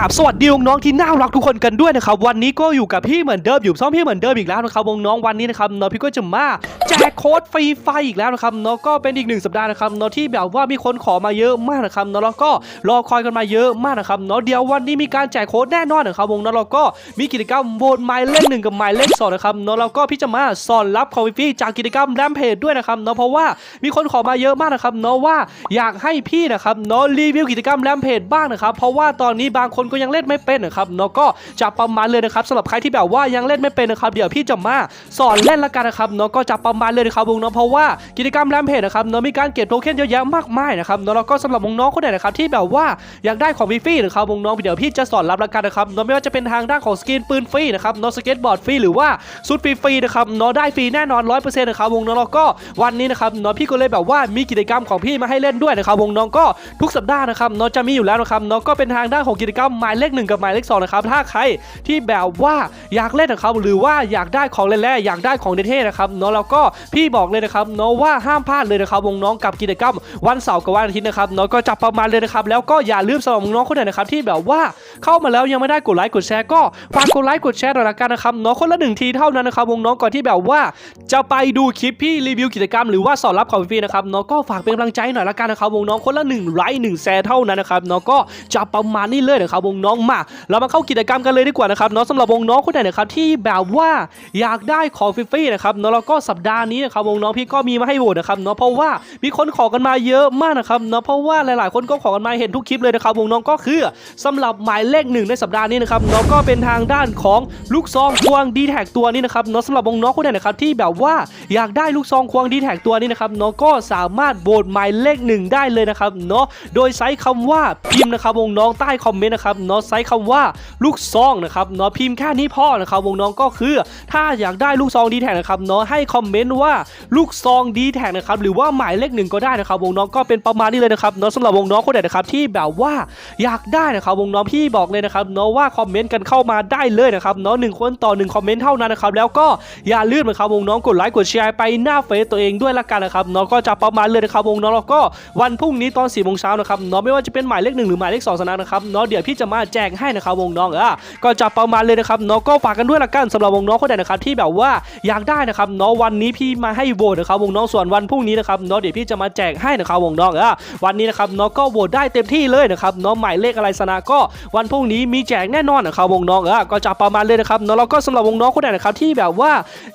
กราบสวัสดีน้องที่น่ารักทุกคนกันด้วยนะครับวันนี้ก็อยู่กับพี่เหมือนเดิมอยู่ซ้อมพี่เหมือนเดิมอีกแล้วนะครับวงน้องวันนี้นะครับเนาะพี่ก็จะมา จกโค้ดฟรีไฟอีกแล้วนะครับเนาะก็เป็นอีกหนึ่งสัปดาห์นะครับเนาะที่แบบว่ามีคนขอมาเยอะมากนะครับเนาะแล้วก็รอคอยกันมาเยอะมากนะครับเนาะเดี๋ยววันนี้มีการแจกโค้ดแน่นอนนะครับวงเนาะแล้วก็มีกิจกรรมโหวตหมายเลขหนึ่งกับหมายเลขสองนะครับเนาะแล้วก็พี่จะมาสอนรับคอมฟรีจากกิจกรรมแรมเพจด้วยนะครับเนาะเพราะว่ามีคนขอมาเยอะมากนะครับเนาะว่าอยากให้พี่นะครับเนาะรีวิวกิจกรรมแรมเพจบ้างนะครับเพราะว่าตอนนี้บางคนก็ยังเล่นไม่เป็นนะครับเนาะก็จะประมาณเลยนะครับสำหรับใครที่แบบว่ายังเล่นไม่เป็นนะครับเดี๋ยวพี่จะมาสอนเล่นละกันนะครับเนาะก็จะประมาณเลยนะครับวงเนาะเพราะว่ากิจกรรมแรมเพจนะครับเนาะมีการเก็บโทเค็นเยอะแยะมากมายนะครับเนาะแล้วก็สำหรับน้องคนไหนนะครับที่แบบว่าอยากได้ของฟรีๆนะครับวงน้องเดี๋ยวพี่จะสอนรับละกันนะครับเนาะไม่ว่าจะเป็นทางด้านของสกินปืนฟรีนะครับเนาะสเก็ตบอร์ดฟรีหรือว่าชุดฟรีๆนะครับเนาะได้ฟรีแน่นอน100%นะครับวงน้องแล้วก็วันนี้นะครับเนาะพี่ก็เลยแบบว่ามีกิจกรรมของพี่มาให้เล่นด้วยนะครับวงน้องก็ทุกสัปดาห์นะครับเนาะจะมีอยู่แล้วนะครับเนาะก็เป็นทางด้านของกิจกรรมหมายเลขหนึ่งกับหมายเลขสองนะครับถ้าใครที่แบบว่าอยากเล่นนะครับหรือว่าอยากได้ของเล่นๆอยากได้ของเท่ๆนะครับเนาะแล้วก็พี่บอกเลยนะครับเนาะว่าห้ามพลาดเลยนะครับวงน้องกับกิจกรรมวันเสาร์กับวันอาทิตย์นะครับเนาะก็จะประมาณเลยนะครับแล้วก็อย่าลืมสำหรับน้องคนไหนนะครับที่แบบว่าเข้ามาแล้วยังไม่ได้กดไลค์กดแชร์ก็ฝากกดไลค์กดแชร์หน่อยละกันนะครับเนาะคนละหนึ่งทีเท่านั้นนะครับวงน้องก่อนที่แบบว่าจะไปดูคลิปพี่รีวิวกิจกรรมหรือว่าสอนรับของฟรีนะครับเนาะก็ฝากเป็นกำลังใจหน่อยละกันนะครับวงน้องคนละหนึ่งไลค์หนึ่งแชร์เท่านั้นนะครับเนาะก็จะประมาณนี้เลยนะครับวงน้องมา เรามาเข้ากิจกรรมกันเลยดีกว่านะครับเนาะสำหรับวงน้องคนไหนนะครับที่แบบว่าอยากได้ของฟรีๆนะครับเนาะแล้วก็สัปดาห์นี้นะครับวงน้องพี่ก็มีมาให้โหวตนะครับเนาะเพราะว่ามีคนขอกันมาเยอะมากนะครับเนาะเพราะว่าหลายๆ คนก็ขอกันมาเห็นทุกคลิปเลยนะครับวงน้องก็คือสำหรับหมายเลขหนึ่งในสัปดาห์นี้นะครับเนาะก็เป็นทางด้านของลูกซองควงดีแท็กตัวนี้นะครับเนาะสำหรับวงน้องคนไหนนะครับที่แบบว่าอยากได้ลูกซองควงดีแท็กตัวนี้นะครับเนาะก็สามารถโหวตหมายเลขหนึ่งได้เลยนะครับเนาะโดยใช้คำว่าพิมพ์นะครับวงน้องใต้คอมเมนต์นะครับเนาะใช้คำว่าลูกซองนะครับเนาะพิมพ์แค่นี้พอนะครับวงน้องก็คือ ถ้าอยากได้ลูกซองดีแท็กนะครับเนาะให้คอมเมนต์ว่าลูกซองดีแท็กนะครับหรือว่าหมายเลขหนึ่งก็ได้นะครับวงน้องก็เป็นประมาณนี้เลยนะครับเนาะสำหรับวงน้องคนไหนนะครับที่แบบว่าอยากได้นะครับวงน้องพี่บอกเลยนะครับเนาะว่าคอมเมนต์กันเข้ามาได้เลยนะครับเนาะหนึ่งคนต่อหนึ่งคอมเมนต์เท่านั้นนะครับแล้วก็อย่าลืมนะครับวงน้องกดไลค์กดแชร์ไปหน้าเฟซตัวเองด้วยละกันนะครับเนาะก็จะประมาณเลยนะครับวงน้องแล้วก็วันพรุ่งนี้ตอน4ี่โมงเช้านะครับเนาะไม่ว่าจะเป็นหมายเลขหนึ่งหรือหมายเลขสองสนะนะครับเนาะเดี๋ยวพี่จะมาแจกให้นะครับวงน้องอะก็จะประมาณเลยนะครับเนาะก็ฝากกันด้วยละกันสำหรับวงน้องคนไหนนะครับที่แบบว่าอยากได้นะครับเนาะวันนี้พี่มาให้โหวตนะครับวงน้องส่วนวันพรุ่งนี้นะครับเนาะเดี๋ยวพี่จะมาแจกให้นะครับวงน้องอะวันนี้นะครับเนาะก็โหวตได้เต็มที่เลยนะครับเนาะหมายเลขอะไรสนะก็วันพรุ่งนี้มีแจกแน่นอนนะครับวงน้องอะก็จะประมาณเลยนะครับเนาะแล้วก็สำหรับวงน้องคนไหนนะครับที่แบบว่า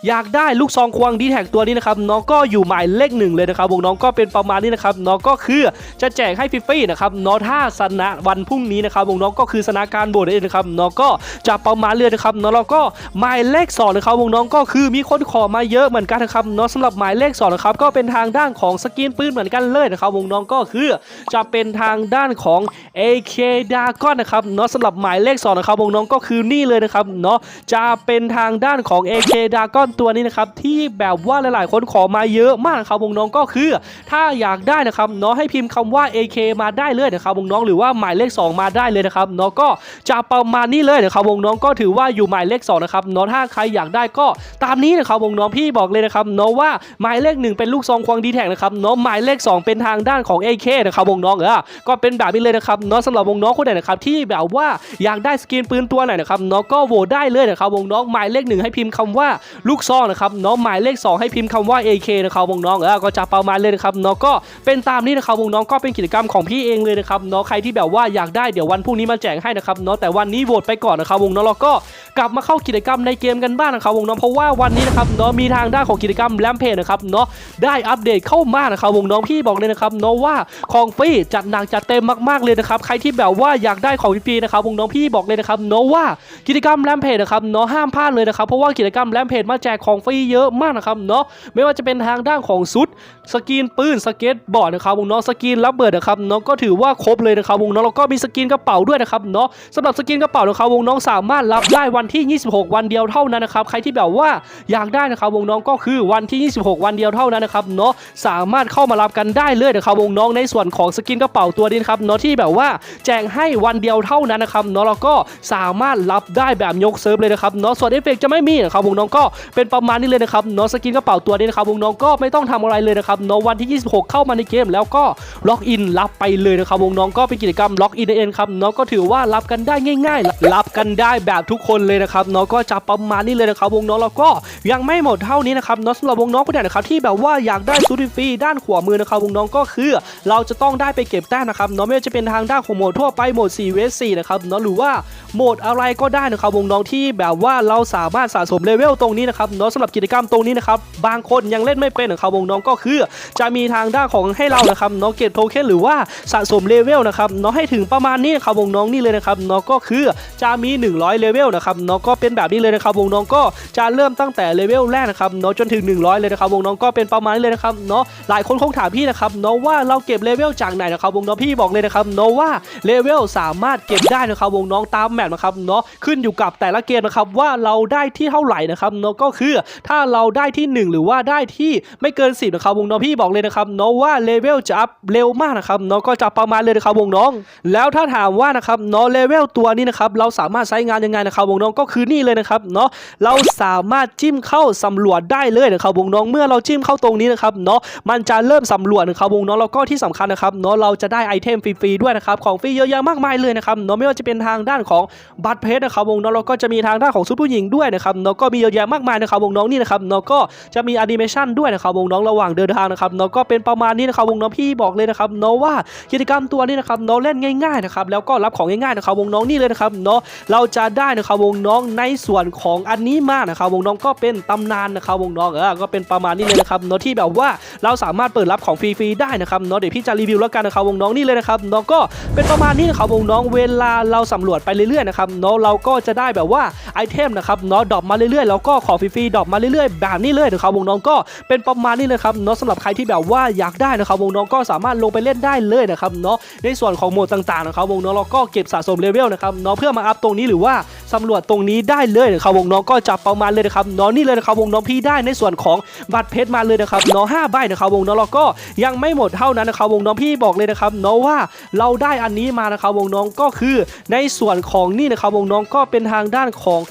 อยากได้ลูกซองควงดีแท็กตัวนี้นะครับเนาะก็อยู่หมายเลขหนึ่งเลยนะครับวงน้องก็เป็นประมาณนี้นะครับเนาะก็คือจะแจกให้ฟรีๆนะครับเนาะถ้าชนะวันพรุ่งนี้นะครับวงน้องก็คือชนะการโหวตเองนะครับเนาะก็จะประมาณเลยนะครับเนาะแล้วก็หมายเลขสองนะครับวงน้องก็คือมีคนขอมาเยอะเหมือนกันนะครับเนาะสำหรับหมายเลขสองนะครับก็เป็นทางด้านของสกินปืนเหมือนกันเลยนะครับวงน้องก็คือจะเป็นทางด้านของ AK d a g o n นะครับเนาะสำหรับหมายเลขสองนะครับวงน้องก็คือนี่เลยนะครับเนาะจะเป็นทางด้านของ AK d a g o n ตัวนี้นะครับที่แบบว่าหลาย ๆ คนขอมาเยอะมากนะครับวงน้องก็คือ ถ้าอยากได้นะครับเนาะให้พิมพ์คำว่า AK มาได้เลยนะครับวงน้องหรือว่าหมายเลข 2 มาได้เลยนะครับเนาะก็จะประมาณนี้เลยนะครับวงน้องก็ถือว่าอยู่หมายเลข2นะครับเนาะถ้าใครอยากได้ก็ตามนี้นะครับวงน้องพี่บอกเลยนะครับเนาะว่าหมายเลข1เป็นลูกซองควงดีแท็กนะครับเนาะหมายเลข 2 เป็นทางด้านของ AK นะครับวงน้องเออก็เป็นแบบนี้เลยนะครับเนาะสำหรับวงน้องคนไหนนะครับที่แบบว่าอยากได้สกินปืนตัวไหนนะครับเนาะก็โหวตได้เลยนะครับวงน้องหมายเลข1ให้พิมพ์คำว่าลูกซองนะครับเนาะหมายเลข 2 ให้พิมพ์คำว่า AK นะครับวงน้องเออก็จะประมาณเลยนะครับเนาะก็เป็นตามนี้นะครับวงน้องก็เป็นกิจกรรมของพี่เองเลยนะครับเนาะใครที่แบบว่าอยากได้เดี๋ยววันพรุ่งนี้มาแจกให้นะครับเนาะแต่วันนี้โหวตไปก่อนนะครับวงน้องแล้วก็กลับมาเข้ากิจกรรมในเกมกันบ้างนะครับวงน้องเพราะว่าวันนี้นะครับเนาะมีทางด้านของกิจกรรมแลมเพจนะครับเนาะได้อัปเดตเข้ามานะครับวงน้องพี่บอกเลยนะครับเนาะว่าของฟรีจัดหนักจัดเต็มมากๆเลยนะครับใครที่แบบว่าอยากได้ของฟรีนะครับวงน้องพี่บอกเลยนะครับเนาะว่ากิจกรรมแลมเพจนะครับเนาะห้ามพลาดเลยนะครับเพราะว่ากิจกรรมแลมเพจมาแจกของฟรีเยอะมากนะครับเนาะไม่ว่าจะเป็นทางด้านของซุดสกินปืนสเก็ตบอร์ดนะครับวงน้องสกินรับเบิดนะครับเนาะก็ถือว่าครบเลยนะครับวงน้องแล้วก็มีสกินกระเป๋าด้วยนะครับเนาะสำหรับสกินกระเป๋านะครับวงน้องสามารถรับได้วันที่ 26 วันเดียวเท่านั้นนะครับใครที่แบบว่าอยากได้นะครับวงน้องก็คือวันที่ 26 วันเดียวเท่านั้นนะครับเนาะสามารถเข้ามารับกันได้เลยนะครับวงน้องในส่วนของสกินกระเป๋าตัวนี้นครับเนาะที่แบบว่าแจกให้วันเดียวเท่านั้นนะครับเนาะแล้วก็สามารถรับได้แบบยกเซิร์ฟเลยนะครับเนาะส่วนเอฟเฟกจะไม่มีนะครับวงน้องก็เป็นประมาณนี้เลยนะครับเนาะสกินกระเป๋าตัวนี้นะครับวงน้องก็ไม่ต้องทำอะไรเลยนะครับเนาะวันที่ 26 เข้ามาในเกม แล้วก็ล็อกอินรับไปเลยนะครับวงน้องก็เป็นกิจกรรมล็อกอินเองครับเนาะก็ถือว่ารับกันได้ง่าย ๆ รับกันได้แบบทุกคนเลยนะครับเนาะก็จะประมาณนี้เลยนะครับวงน้องแล้วก็ยังไม่หมดเท่านี้นะครับเนาะสำหรับวงน้องคนไหนนะครับที่แบบว่าอยากได้ซูดิฟรีด้านขวามือนะครับวงน้องก็คือ เราจะต้องได้ไปเก็บแต้มนะครับเนาะไม่ว่าจะเป็นทางด้านของโหมดทั่วไปโหมด4 v 4นะครับเนาะหรือว่าโหมดอะไรก็ได้นะครับวงน้องที่แบบว่าเราสามารถสะสมเลเวลตรงนี้นะครับเนาะสำหรับกิจกรรมตรงนี้นะครับบางคนยังเล่นไม่เป็นนะครับวงน้องก็คือ จะมีทางด้านของให้เรานะครับเนาะเก็บโทเค็นหรือว่าสะสมเลเวลนะครับเนาะให้ถึงประมาณนี้นะครับวงน้องนี่เลยนะครับเนาะก็คือจะมี 100เลเวลนะครับเนาะก็เป็นแบบนี้เลยนะครับวงน้องก็จะเริ่มตั้งแต่เลเวลแรกนะครับเนาะจนถึงง100 เลยนะครับวงน้องก็เป็นประมาณนี้เลยนะครับเนาะหลายคนคงถามพี่นะครับเนาะว่าเราเก็บเลเวลจากไหนนะครับวงน้องพี่บอกเลยนะครับเนาะว่าเลเวลสามารถเก็บได้นะครับวงน้องตามแมปนะครับเนาะขึ้นอยู่กับแต่ละเกมนะครับว่าเราได้ที่เท่าไหร่นะครับเนาะก็คือถ้าเราได้ที่ 1 หรือว่าได้ที่ไม่เกิน10นะครับวงน้องพี่บอกเลยนะครับเนาะว่าเลเวลจะอัพเร็วมากนะครับเนาะก็จะประมาณเลยนะครับวงน้อง แล้วถ้าถามว่านะครับเนาะเลเวลตัวนี้นะครับเราสามารถใช้งานยังไงนะครับวงน้องก็คือนี่เลยนะครับเนาะเราสามารถจิ้มเข้าสำรวจได้เลยนะครับวงน้องเมื่อเราจิ้มเข้าตรงนี้นะครับเนาะมันจะเริ่มสำรวจนะครับวงน้องแล้วก็ที่สำคัญนะครับเนาะเราจะได้ไอเทมฟรีๆด้วยนะครับของฟรีเยอะแยะมากมายเลยนะครับเนาะไม่ว่าจะเป็นทางด้านของบัตรเพชรนะครับวงน้องเราก็จะมีทางด้านของชุดผู้หญิงด้วยนะครับเนาะก็มีเยอะแยะมากมายนะครับวงน้องนี่นะครับเนาะก็จะมีแอนิเมชันด้วยนะครับวงน้องระหว่างเดินทางนะครับเนาะก็เป็นประมาณนี้นะครับวงน้องพี่บอกเลยนะครับเนาะว่ากิจกรรมตัวนี้นะครับเนาะเล่นง่ายๆนะครับแล้วก็รับของง่ายๆนะครับวงน้องนี่เลยนะครับเนาะเราจะได้นะครับวงน้องในส่วนของอันนี้มากนะครับวงน้องก็เป็นตำนานนะครับวงน้องออก็เป็นประมาณนี้เลยนะครับเนาะที่แบบว่าเราสามารถเปิดรับของฟรีๆได้นะครับเนาะเดี๋ยวพี่จะรีวิวแล้วกันนะครับวงน้องนี่เลยนะครับเนาะก็เป็นประมาณนี้นะครับวงน้องเวลาเราสำรวจไปเรื่อยๆนะครับเนาะเราก็จะได้แบบว่าไอเทมนะครับเนาะดรอปมาเรื่อยๆแล้วก็ของฟรีๆดรอปมาเรื่อยๆ แบบนี้เลยนะครับวงน้องก็เป็นประมาณนี้เลยครับเนาะสำหรับใครที่แบบว่าอยากได้นะครับวงน้องก็สามารถลงไปเล่นได้เลยนะครับเนาะในส่วนของโหมดต่างๆนะครับวงน้องเราก็เก็บสะสมเลเวลนะครับเนาะเพื่อมาอัพตรงนี้หรือว่า สำรวจตรงนี้ได้เลยนะครับวงน้องก็จับประมาณเลยนะครับเนาะนี่เลยนะครับวงน้องพี่ได้ในส่วนของบัตรเพชรมาเลยนะครับเนาะห้าใบนะครับวงน้องเราก็ยังไม่หมดเท่านั้นนะครับวงน้องพี่บอกเลยนะครับเนาะว่าเราได้อันนี้มานะครับวงน้องก็คือในส่วนของนี่นะครับวงน้องก็เป็นทางด้านของ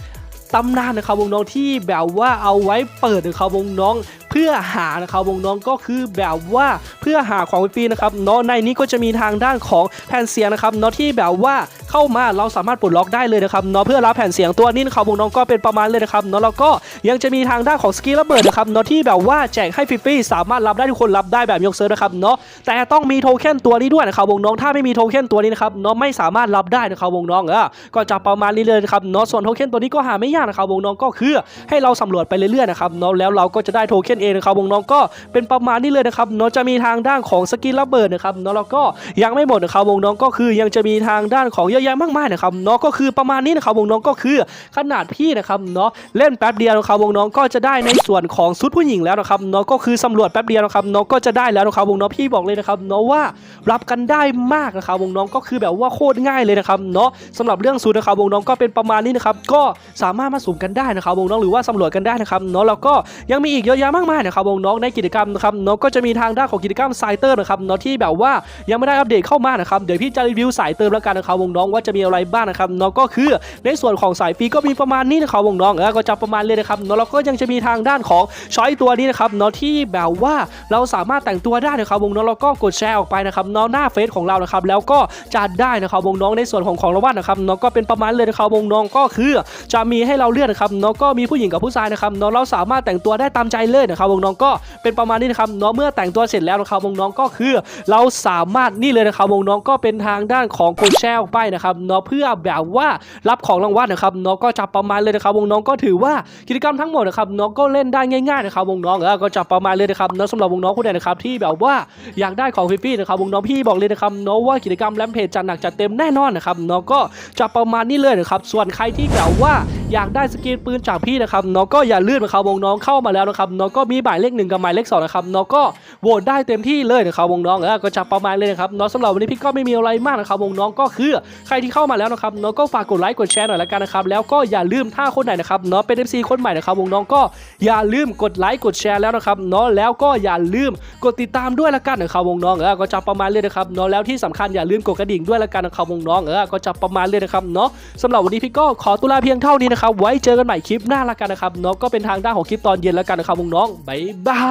ตำนานนะครับวงน้องที่แบบว่าเอาไว้เปิดนะครับวงน้องเพื่อหานะครับวงน้องก็คือแบบว่าเพื่อหาของฟรีนะครับเนาะในนี้ก็จะมีทางด้านของแผ่นเสียงนะครับเนาะที่แบบว่า เข้ามาเราสามารถปลดล็อกได้เลยนะครับเนาะเพื่อรับแผ่นเสียงตัวนี้นะครับวงน้องก็เป็นประมาณเลยนะครับเนาะแล้วก็ยังจะมีทางด้านของสกิลระเบิดนะครับเนาะที่แบบว่าแจกให้ฟรีๆสามารถรับได้ทุกคนรับได้แบบยกเซิร์ฟนะครับเนาะแต่ต้องมีโทเค็นตัวนี้ด้วยนะครับวงน้องถ้าไม่มีโทเค็นตัวนี้นะครับเนาะไม่สามารถรับได้นะครับวงน้องเออก็จะประมาณนี้เลยนะครับเนาะส่วนโทเค็นตัวนี้ก็หาไม่ยากนะครับวงน้องก็คือให้เราสำรวจไปเรื่อยๆนะครับเนาะแล้วเราก็จะได้โทเค็นเองนะครับวงน้องก็เป็นประมาณนี้เลยนะครับเนาะจะมีทางด้านของสกิลระเบิดนะครับเนาะแล้วก็ยังไม่หมดนะครับวงน้องก็คือยังจะมีทางด้านของเยอะยะมากมายนะครับเนาะก็คือประมาณนี้นะครับวงน้องก็คือขนาดพี่นะครับเนาะเล่นแป๊บเดียวนะครับวงน้องก็จะได้ในส่วนของชุดผู้หญิงแล้วนะครับเนาะก็คือสำรวจแป๊บเดียวนะครับเนาะก็จะได้แล้วนะครับวงน้องพี่บอกเลยนะครับเนาะว่ารับกันได้มากนะครับวงน้องก็คือแบบว่าโคตรง่ายเลยนะครับเนาะสำหรับเรื่องสูตรนะครับวงน้องก็เป็นประมาณนี้นะครับก็สามารถมาสุ่มกันได้นะครับวงน้องหรือว่าสำรวจกันได้นะครับเนาะแล้วก็ยังมีอีกเยอะแยะมากมายนะครับวงน้องในกิจกรรมนะครับเนาะก็จะมีทางด้านของกิจกรรมสายเตอร์นะครับเนาะที่แบบว่ายังไม่ได้อัปเดตเข้ามานะครับเดี๋ยวพี่จะรีวิวสายเติมแล้วกันนะครับวงน้องว่าจะมีอะไรบ้างนะครับเนาะก็คือในส่วนของสายฟรีก็มีประมาณนี้นะครับวงน้องเออก็จะประมาณเลยนะครับเนาะแล้วก็ยังจะมีทางด้านของช้อยตัวนี้นะครับเนาะที่แบบว่าเราสามารถแต่งตัวได้นะครับวงน้องแล้วก็กดแชร์ออกไปนะครับเนาะหน้าเฟซของเรานะครับแล้วก็จะได้นะครับวงน้องในส่วนของของรางวัลนะครับเนาะก็เป็นประมาณเลยนะครับวงน้องก็คือ จะมีให้เราเลือกนะครับเนาะก็มีผู้หญิงกับผู้ชายนะครับเนาะเราสามารถแต่งตัวได้ตามใจเลยนะครับวงน้องก็เป็นประมาณนี้นะครับเนาะเมื่อแต่งตัวเสร็จแล้วนะครับวงน้องก็คือ เราสามารถนี่เลยนะครับวงน้องก็เป็นทางด้านของกดแชร์ออกไปนะครับเนาะเพื่อแบบว่ารับของรางวัลนะครับเนาะก็จะประมาณเลยนะครับวงน้องก็ถือว่ากิจกรรมทั้งหมดนะครับเนาะก็เล่นได้ง่ายๆนะครับวงน้องเออก็จะประมาณเลยนะครับเนาะสำหรับวงน้องคนใดนะครับที่แบบว่าอยากได้ของฟรีๆนะครับวงน้องพี่บอกเลยนะครับเนาะว่ากิจกรรมแรมเพจจัดหนักจัดเต็มแน่นอนนะครับเนาะก็จะประมาณนี้เลยนะครับส่วนใครที่แบบว่า อยากได้สกินปืนจากพี่นะครับเนาะก็อย่าลื่นนะครับวงน้องเข้ามาแล้วนะครับเนาะก็มีหมายเลขหนึ่งกับหมายเลขสองนะครับเนาะก็โหวตได้เต็มที่เลยนะครับวงน้องเออก็จะประมาณเลยนะครับเนาะสำหรับวันนี้พี่ก็ไม่มีอะไรมากนะครับวงน้องก็คือใครที่เข้ามาแล้วนะครับเนาะก็ฝากกดไลค์กดแชร์หน่อยละกันนะครับแล้วก็อย่าลืมถ้าคนไหนนะครับเนาะเป็น FC คนใหม่นะครับวงน้องก็อย่าลืมกดไลค์กดแชร์แล้วนะครับเนาะแล้วก็อย่าลืมกดติดตามด้วยละกันนะครับวงน้องเออก็จะประมาณเลยนะครับเนาะแล้วที่สำคัญอย่าลืมกดกระดิ่งด้วยละกันนะครับวงน้องเออก็จะประมาณเลยนะครับเนาะสำหรับวันนี้พี่ก็ขอตุลาเพียงเท่านี้นะครับไว้เจอกันใหม่คลิปหน้าละกันนะครับน้องก็เป็นทางด้านของคลิปตอนเย็นละกันนะครับวงน้องบ๊ายบา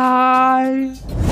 ย